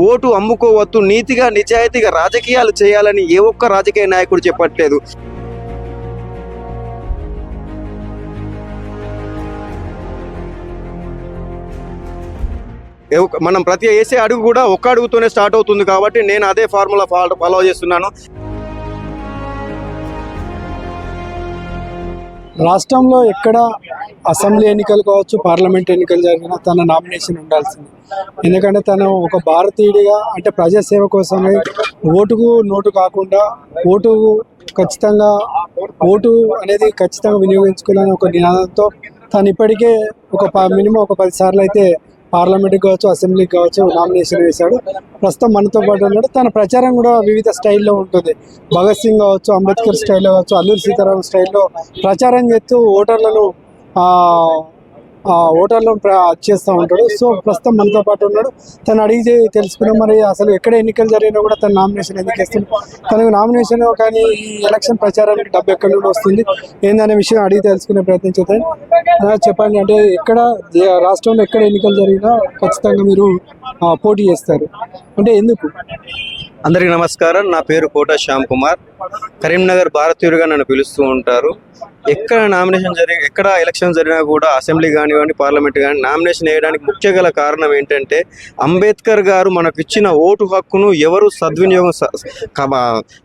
Vote అమ్ముకోవద్దు నీతిగా నిజాయితీగా రాజకీయాలు చేయాలని ఏ ఒక్క రాజకీయ నాయకుడు చెప్పట్లేదు. ఏ ఒక్క- మనం ప్రతి వేసే అడుగు కూడా ఒక్క అడుగుతోనే స్టార్ట్ అవుతుంది కాబట్టి నేను అదే ఫార్ములా ఫాలో ఫాలో చేస్తున్నాను. రాష్ట్రంలో ఎక్కడ అసెంబ్లీ ఎన్నికలు కావచ్చు పార్లమెంట్ ఎన్నికలు జరిగినా తన నామినేషన్ ఉండాల్సింది. ఎందుకంటే తను ఒక భారతీయుడిగా అంటే ప్రజాసేవ కోసమే ఓటుకు నోటు కాకుండా ఓటు ఖచ్చితంగా ఓటు అనేది ఖచ్చితంగా వినియోగించుకోవాలని ఒక నినాదంతో తను ఇప్పటికే ఒక మినిమం ఒక పది సార్లు అయితే పార్లమెంట్కి కావచ్చు అసెంబ్లీకి కావచ్చు నామినేషన్ వేశాడు. ప్రస్తుతం మనతో పాటు ఉన్నాడు. తన ప్రచారం కూడా వివిధ స్టైల్లో ఉంటుంది. భగత్ సింగ్ కావచ్చు అంబేద్కర్ స్టైల్లో కావచ్చు అల్లూరి సీతారాం స్టైల్లో ప్రచారం చేస్తూ ఓటర్లను ఓటర్లను చేస్తూ ఉంటాడు. సో ప్రస్తుతం మనతో పాటు ఉన్నాడు. తను అడిగి తెలుసుకున్నాం మరి అసలు ఎక్కడ ఎన్నికలు జరిగినా కూడా తన నామినేషన్ ఎందుకు వేస్తుంది తనకు నామినేషన్ కానీ ఈ ఎలక్షన్ ప్రచారానికి డబ్బు ఎక్కడి నుండి వస్తుంది? ఏందనే విషయం అడిగి తెలుసుకునే ప్రయత్నం చేద్దాం. చెప్పండి. అంటే ఎక్కడ రాష్ట్రంలో ఎక్కడ ఎన్నికలు జరిగినా ఖచ్చితంగా మీరు పోటీ చేస్తారు. అంటే ఎందుకు? అందరికీ నమస్కారం. నా పేరు కోట శ్యామ్ కుమార్. కరీంనగర్ భారతీయుడిగా నన్ను పిలుస్తూ ఉంటారు. ఎక్కడ నామినేషన్ జరిగి ఎక్కడ ఎలక్షన్ జరిగినా కూడా అసెంబ్లీ కానివ్వండి పార్లమెంట్ కానీ నామినేషన్ వేయడానికి ముఖ్య గల కారణం ఏంటంటే అంబేద్కర్ గారు మనకు ఇచ్చిన ఓటు హక్కును ఎవరు సద్వినియోగం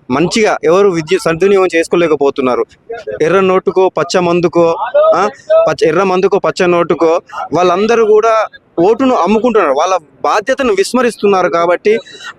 మంచిగా ఎవరు విద్య సద్వినియోగం చేసుకోలేకపోతున్నారు. ఎర్ర నోటుకో పచ్చ మందుకో ఆ, పచ్చ ఎర్ర మందుకో పచ్చ నోటుకో వాళ్ళందరూ కూడా ఓటును అమ్ముకుంటున్నారు. వాళ్ళ బాధ్యతను విస్మరిస్తున్నారు కాబట్టి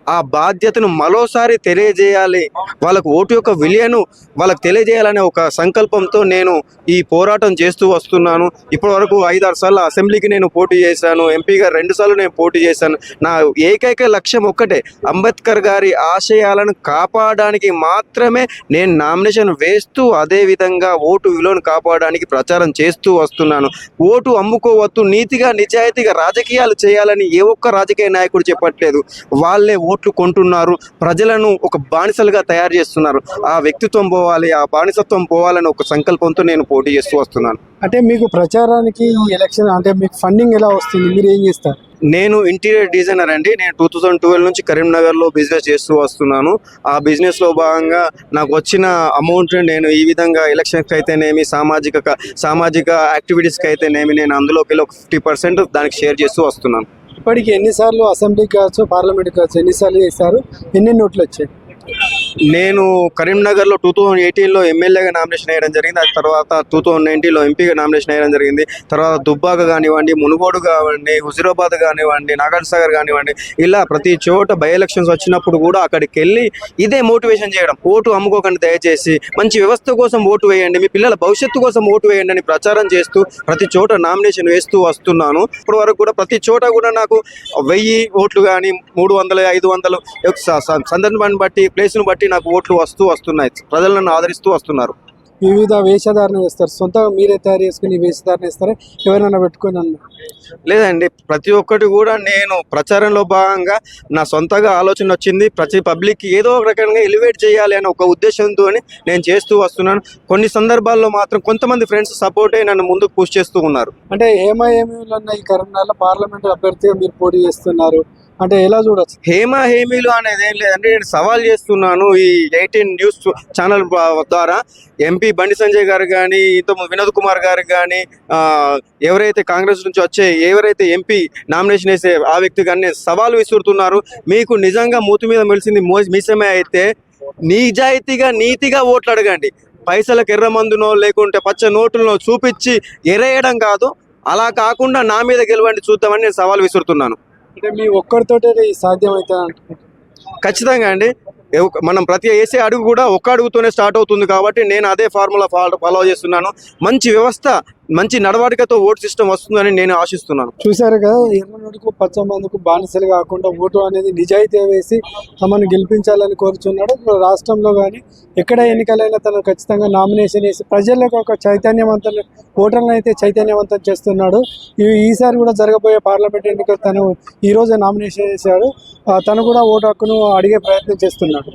ఆ బాధ్యతను మరోసారి తెలియజేయాలి. వాళ్ళకు ఓటు యొక్క విలువను వాళ్ళకు తెలియజేయాలనే ఒక సంకల్పంతో నేను ఈ పోరాటం చేస్తూ వస్తున్నాను. ఇప్పటి వరకు ఐదారు సార్లు అసెంబ్లీకి నేను పోటీ చేశాను. ఎంపీగా రెండు సార్లు నేను పోటీ చేశాను. నా ఏకైక లక్ష్యం ఒక్కటే అంబేద్కర్ గారి ఆశయాలను కాపాడడానికి మాత్రమే నేను నామినేషన్ వేస్తూ అదే విధంగా ఓటు విలువను కాపాడడానికి ప్రచారం చేస్తూ వస్తున్నాను. ఓటు అమ్ముకోవద్దు నీతిగా నిజాయితీగా రాజకీయాలు చేయాలని ఏ ఒక్క రాజకీయ నాయకుడు చెప్పట్లేదు. వాళ్ళే ఓట్లు కొంటున్నారు. ప్రజలను ఒక బానిసలుగా తయారు చేస్తున్నారు. ఆ వ్యక్తిత్వం పోవాలి ఆ బానిసత్వం పోవాలని ఒక సంకల్పం సంకల్పంతో నేను పోటీ చేస్తూ వస్తున్నాను. అంటే మీకు ప్రచారానికి ఈ ఎలక్షన్ అంటే మీకు ఫండింగ్ ఎలా వస్తుంది? మీరు ఏం చేస్తారు? నేను ఇంటీరియర్ డిజైనర్ అండి. నేను టూ థౌజండ్ ట్వెల్వ్ నుంచి కరీంనగర్లో బిజినెస్ చేస్తూ వస్తున్నాను. ఆ బిజినెస్లో భాగంగా నాకు వచ్చిన అమౌంట్ నేను ఈ విధంగా ఎలక్షన్కి అయితేనేమి సామాజిక సామాజిక యాక్టివిటీస్కి అయితేనేమి నేను అందులోకి వెళ్ళి ఒక ఫిఫ్టీ పర్సెంట్ దానికి షేర్ చేస్తూ వస్తున్నాను. ఇప్పటికి ఎన్నిసార్లు అసెంబ్లీకి కావచ్చు పార్లమెంట్కి కావచ్చు ఎన్నిసార్లు చేశారు? ఎన్ని నోట్లు వచ్చాయి? నేను కరీంనగర్లో టూ థౌజండ్ ఎయిటీన్లో ఎమ్మెల్యేగా నామినేషన్ వేయడం జరిగింది. ఆ తర్వాత టూ థౌజండ్ నైన్టీన్లో ఎంపీగా నామినేషన్ వేయడం జరిగింది. తర్వాత దుబ్బాక కానివ్వండి మునుగోడు కానివ్వండి హుజురాబాద్ కానివ్వండి నాగార్జునసాగర్ కానివ్వండి ఇలా ప్రతి చోట బై ఎలక్షన్స్ వచ్చినప్పుడు కూడా అక్కడికి వెళ్ళి ఇదే మోటివేషన్ చేయడం. ఓటు అమ్ముకోకండి దయచేసి. మంచి వ్యవస్థ కోసం ఓటు వేయండి. మీ పిల్లల భవిష్యత్తు కోసం ఓటు వేయండి అని ప్రచారం చేస్తూ ప్రతి చోట నామినేషన్ వేస్తూ వస్తున్నాను. ఇప్పటి వరకు కూడా ప్రతి చోట కూడా నాకు వెయ్యి ఓట్లు కానీ మూడు వందలు ఐదు వందలు సందర్భాన్ని బట్టి ప్లేస్ను బట్టి నాకు ఓట్లు వస్తూ వస్తున్నాయి. ప్రజలు నన్ను ఆదరిస్తూ వస్తున్నారు. వివిధ వేషధారణ వేస్తారు. సొంతంగా మీరే తయారు చేసుకుని వేషధారణ వేస్తారా? ఎవరైనా పెట్టుకొని అన్న? లేదండి ప్రతి ఒక్కటి కూడా నేను ప్రచారంలో భాగంగా నా సొంతగా ఆలోచన వచ్చింది. ప్రతి పబ్లిక్ ఏదో ఒక రకంగా ఎలివేట్ చేయాలి అనే ఒక ఉద్దేశంతో నేను చేస్తూ వస్తున్నాను. కొన్ని సందర్భాల్లో మాత్రం కొంతమంది ఫ్రెండ్స్ సపోర్టే నన్ను ముందుకు పుష్ చేస్తూ ఉన్నారు. అంటే ఏమేమిలో ఈ కరీంనగర్లో పార్లమెంట్ అభ్యర్థిగా మీరు పోటీ చేస్తున్నారు. అంటే ఎలా చూడొచ్చు? హేమ హేమీలు అనేది ఏం లేదంటే నేను సవాల్ చేస్తున్నాను ఈ ఎయిటీన్ న్యూస్ ఛానల్ ద్వారా. ఎంపీ బండి సంజయ్ గారు కానీ ఇంత వినోద్ కుమార్ గారు కానీ ఎవరైతే కాంగ్రెస్ నుంచి వచ్చే ఎవరైతే ఎంపీ నామినేషన్ వేసే ఆ వ్యక్తి కానీ సవాల్ విసురుతున్నారు. మీకు నిజంగా మూతి మీద మెలిసింది మో- మీసమే అయితే నిజాయితీగా నీతిగా ఓట్లు అడగండి. పైసలకు ఎర్ర మందునో లేకుంటే పచ్చ నోట్లనో చూపించి ఎరేయడం కాదు. అలా కాకుండా నా మీద గెలవండి చూద్దామని నేను సవాల్ విసురుతున్నాను. అంటే మీ ఒక్కరితోటే సాధ్యం సాధ్యమవుతుంది అనుకుంటున్నాను. ఖచ్చితంగా అండి. మనం ప్రతి వేసే అడుగు కూడా ఒక్క అడుగుతోనే స్టార్ట్ అవుతుంది కాబట్టి నేను అదే ఫార్ములా ఫాలో చేస్తున్నాను. మంచి వ్యవస్థ మంచి నడవడికతో ఓటు సిస్టమ్ వస్తుందని నేను ఆశిస్తున్నాను. చూశారు కదా ఎర్రనోడుకు పచ్చ మందుకు బానిసలు కాకుండా ఓటు అనేది నిజాయితీ వేసి తమను గెలిపించాలని కోరుచున్నాడు. రాష్ట్రంలో కానీ ఎక్కడ ఎన్నికలైనా తను ఖచ్చితంగా నామినేషన్ వేసి ప్రజలకు ఒక చైతన్యవంతం ఓటర్లను అయితే చైతన్యవంతం చేస్తున్నాడు. ఈసారి కూడా జరగబోయే పార్లమెంట్ ఎన్నికలు తను ఈ నామినేషన్ చేశాడు తను కూడా ఓటు హక్కును అడిగే ప్రయత్నం చేస్తున్నాడు.